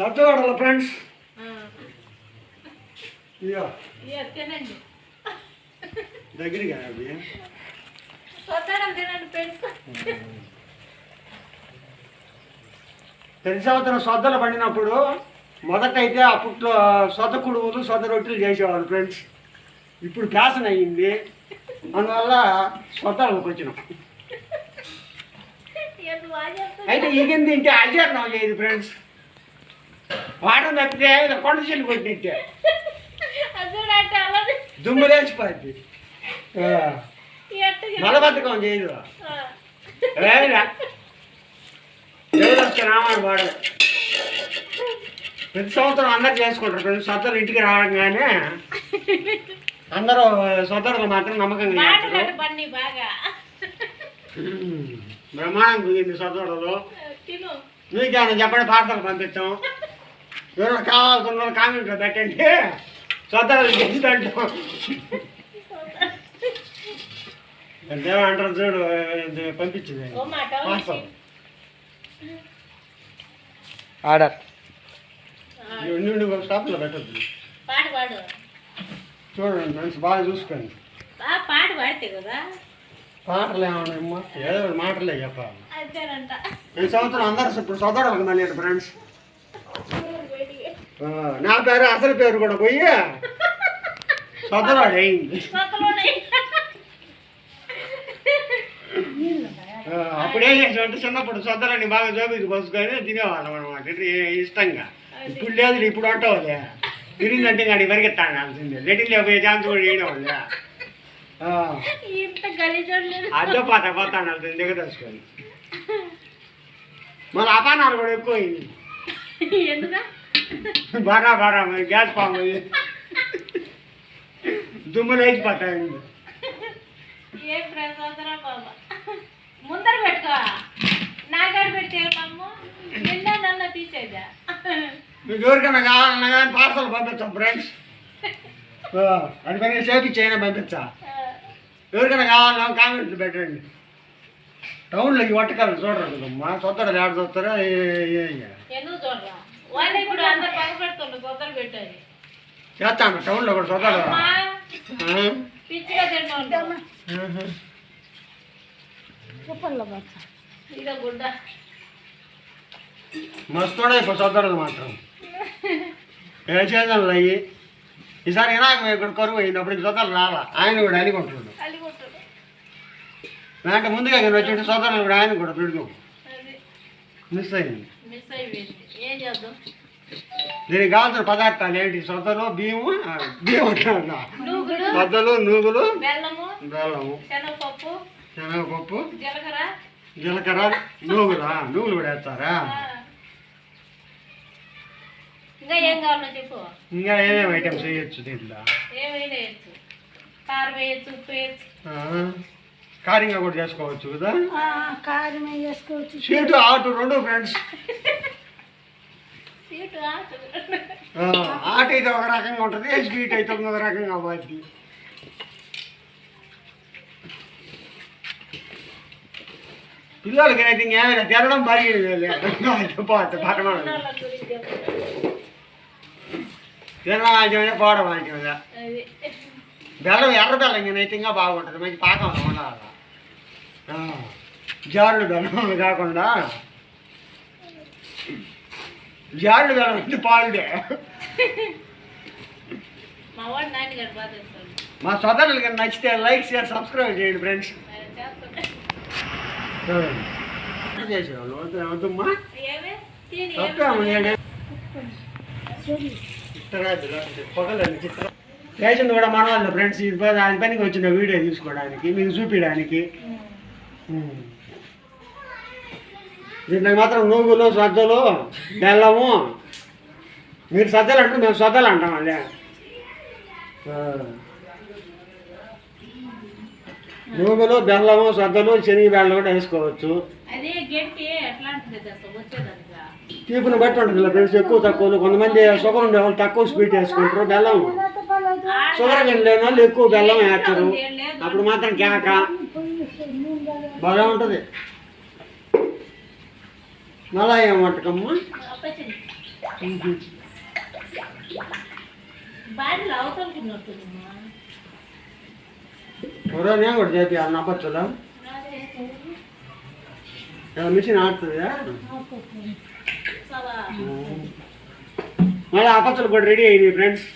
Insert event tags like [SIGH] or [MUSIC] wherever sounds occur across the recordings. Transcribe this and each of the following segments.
సత్తవాడల friends దగ్గరికి అవి సంవత్సరం సొద్దలు పండినప్పుడు మొదట అయితే అప్పట్లో సొద్ద కుడుములు సొద్ద రొట్టెలు చేసేవాళ్ళు ఫ్రెండ్స్ ఇప్పుడు ఫ్యాషన్ అయ్యింది. అందువల్ల సొద్దలకు వచ్చినాం అయితే ఈగిన తింటే అజీర్ణం చేయదు ఫ్రెండ్స్ వాటర్ తప్పితే కొండ చెల్లి కొట్టినట్టే. దుమ్ము ఎట్టు మలబద్ధకం చేయదు రామాయణ వాడదు ప్రతి సంవత్సరం అందరు చేసుకుంటారు. ప్రతి సొంతలు ఇంటికి రావడంగానే అందరూ సొంతలు మాత్రం నమ్మకంగా బ్రహ్మాండం కుదిరింది సొంతలో తిను. మీకేమైనా చెప్పండి పార్సల్ పంపిస్తాం. ఎవరైనా కావాల్సిన వాళ్ళు కామెంట్లో పెట్టండి. సొంతలు గెలిచినట్టు దేవ అంటారు చూడు ఇది పంపించింది. ఓ మాట పార్సల్ ఆర్డర్. నుండి స్టాప్లో పెట్టద్దు. పాట పాడు. చూడండి ఫ్రెండ్స్ బాగా చూసుకోండి. ఆ పాట పాడితే కదా. పాటలు ఏమన్నా ఏదో మాటలే చెప్పాలి. ఈ సంవత్సరం అందరు ఇప్పుడు సోదరులకు మళ్ళీ ఫ్రెండ్స్. నా పేరు అసలు పేరు కూడా పోయి ఆ, అప్పుడు చేసామంటే చిన్నప్పుడు సొద్దలని బాగా జోబీకి పోసుకొని తినేవాళ్ళం అనమాట ఇష్టంగా. ఇప్పుడు లేదు ఇప్పుడు అంటావులే. తిరిగిందంటే కానీ పరిగెత్తాడాల్సిందే లెటిన్లో పోయే ఛాన్స్ కూడా గలీజోడు అద్దె పాత పోతాడాల్సింది దిగదోసుకొని మళ్ళీ అపానాలు కూడా ఎక్కువ ఎందుకా? [LAUGHS] బారా బారా మరి గ్యాస్ పాము. దుమ్ములు వేసిపోతాయి ఏ ప్రసాదరా బాబా? ముందర పెట్టుకో. నాకాడ పెడితే అమ్మ నిన్న నన్న తీసేదా? మీకు ఎవరికైనా కావాలన్నా కానీ పార్సల్ పంపించాం ఫ్రెండ్స్ అందుకని సేఫ్ చేయనా పంపించా? ఎవరికైనా కావాలన్నా కామెంట్లు పెట్టండి. టౌన్లో ఈ వంటకాలు చూడరు కదమ్మా సొత్తడు ఆడ చూస్తారా? ఇప్పుడు అందరు పెడుతుండ్రు చేస్తాను టౌన్లో కూడా అమ్మా పిచ్చిగా తింటాం ఇదో గుడ్డ. మస్తోడే ఇప్పుడు చూస్తాడు మాత్రం. ఏ చేద్దాం అయ్యి? ఈసారి వినాయక ఇక్కడ కరువు అయింది అప్పుడు చూద్దాలు రాలా. ఆయన కూడా అలిగుంటున్నాడు దాంట్లో ముందుగా నేను వచ్చి సోదరులు కూడా ఆయన కూడా పెడదాం అది. మిస్ అయింది. మిస్ అయిపోయింది ఏం చేద్దాం? దీనికి కావాల్సిన పదార్థాలు ఏంటి? సొద్దలు బియ్యము బియ్యం సొద్దలు నూగులు బెల్లము బెల్లము శనగపప్పు శనగపప్పు జీలకర్ర. జీలకర్ర నూగులా నూగులు కూడా వేస్తారా. ఇంకా ఏం కావాలో చెప్పు. ఇంకా ఏమేమి ఐటమ్స్ వేయచ్చు దీంట్లో? ఏమైనా వేయచ్చు కారం వేయచ్చు ఉప్పు వేయచ్చు. కారంగా కూడా చేసుకోవచ్చు కదా? కారం వేసుకోవచ్చు స్వీట్ ఆటు రెండు ఫ్రెండ్స్. ఆట అయితే ఒక రకంగా ఉంటుంది స్వీట్ అయితే ఒక రకంగా పోద్ది. పిల్లలకి అయితే ఇంకేమైనా తినడం బాగా పోతే చెప్పు. తినడం పోవడం అది. బెల్లం ఎర్ర బెల్లం అయితే ఇంకా బాగుంటుంది. మంచి పాకం ఉండాలి. జారుడు బెల్లం కాకుండా జారుడు బెల్లం అంటే పాలుడే మా సోదరులకి నచ్చితే లైక్ షేర్ సబ్స్క్రైబ్ చేయండి ఫ్రెండ్స్. చేసేవాళ్ళు వద్దమ్మా తప్పేమో చేసింది కూడా మన వాళ్ళు ఫ్రెండ్స్. దాని పనికి వచ్చిన వీడియో తీసుకోవడానికి మీకు చూపించడానికి. దీంట్లో మాత్రం నూగులు సజ్జలు బెల్లము. మీరు సజ్జలు అంటే మేము సజ్జలు అంటాం అదే. నూగులు బెల్లము సజ్జలు శనగ బెల్లం కూడా వేసుకోవచ్చు. తీపుని బట్టి ఉంటుంది ఫ్రెండ్స్ ఎక్కువ తక్కువలు కొంతమంది షుగర్ ఉండే వాళ్ళు తక్కువ స్వీట్ వేసుకుంటారు బెల్లం. షుగర్ కానీ లేని వాళ్ళు ఎక్కువ బెల్లం వేస్తారు. అప్పుడు మాత్రం కేక. బాగా ఉంటుంది. మళ్ళా ఏం వంటకమ్మా ఎవరో నేను కూడా చేపి అన్న అప్పచ్చులో మిషన్ ఆడుతుందా? మళ్ళీ అప్పచ్చులు కూడా రెడీ అయింది ఫ్రెండ్స్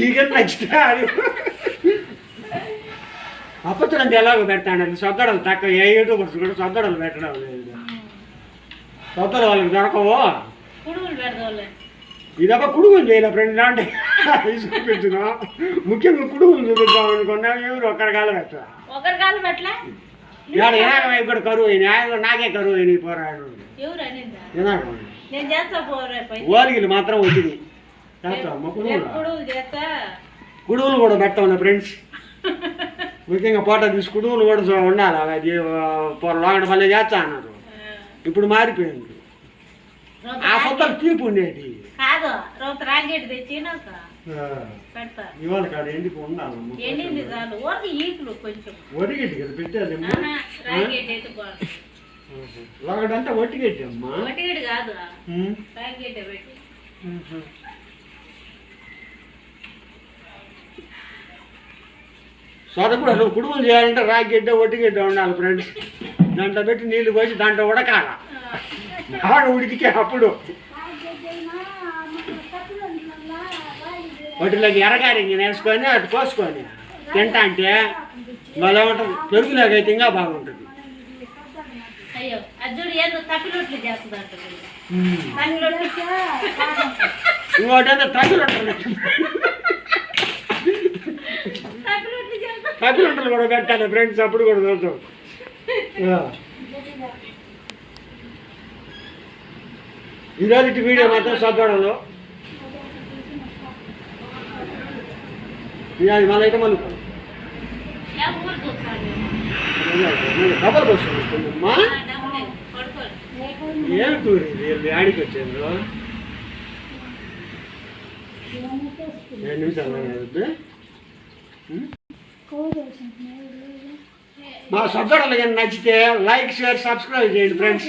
ఈగ నచ్చితే అంటే ఎలాగో పెడతాను సొద్దడలు తక్కువ ఏ యూట్యూబర్స్ కూడా సొద్దడలు పెట్టడం లేదు. సొద్దలు వాళ్ళకి దొరకవు? ఇదప్ప కుడుగులు చేయలే ఫ్రెండ్ అంటే చూపించిన ముఖ్యంగా కుడుగులు చూపిద్దాం అనుకున్నా ఎవరు ఒక్కరికాల పెట్టా కాలు పెట్టలే? ఇవాళ వినాయకం కూడా కరువు ఆయన నాకే కరువు అయినాయి పోరాడు వినాయకం. ఓలిగిలు మాత్రం వచ్చింది చేస్తా. కుడుగులు కూడా పెట్టాం ఫ్రెండ్స్. ముఖ్యంగా ఫోటో తీసి కుడుగులు కూడా ఉండాలి. అది లోగడ పల్లె చేస్తా అన్నారు. ఇప్పుడు మారిపోయింది. ఆ సొంతలు తీపి ఉండేది. కాదు పెడతా. ఇవాళ కాడ ఎండిపో ఒడిగడ్డి కదా బాగుంది. లోగడంతా అమ్మా. కాదు. సొదప్పుడు అసలు కుడుములు చేయాలంటే రాగిడ్డ ఒట్టిగడ్డ ఉండాలి ఫ్రెండ్స్ దాంట్లో పెట్టి నీళ్ళు పోసి దాంట్లో ఉడకాల. ఆడ ఉడికితే అప్పుడు వాటిలోకి ఎరగారింగి వేసుకొని అటు కోసుకొని తింటా అంటే భలే ఉంటుంది. పెరుగులాగైతే ఇంకా బాగుంటుంది. ఇంకోటి తగ్గులు ఉంటుంది చేస్తా తగ్గులుంటలు కూడా పెట్టాలి ఫ్రెండ్స్ అప్పుడు కూడా చూద్దాం ఆ. ఈరోజు వీడియో మాత్రం సద్దడంలో. అది మళ్ళీ అయితే మళ్ళీ బస్ వస్తుందమ్మా ఏం టూర్ ఇది? ఆడికి వచ్చారు? రెండు నిమిషాలు? మా సబ్జెక్టులు కానీ నచ్చితే లైక్ షేర్ సబ్స్క్రైబ్ చేయండి ఫ్రెండ్స్.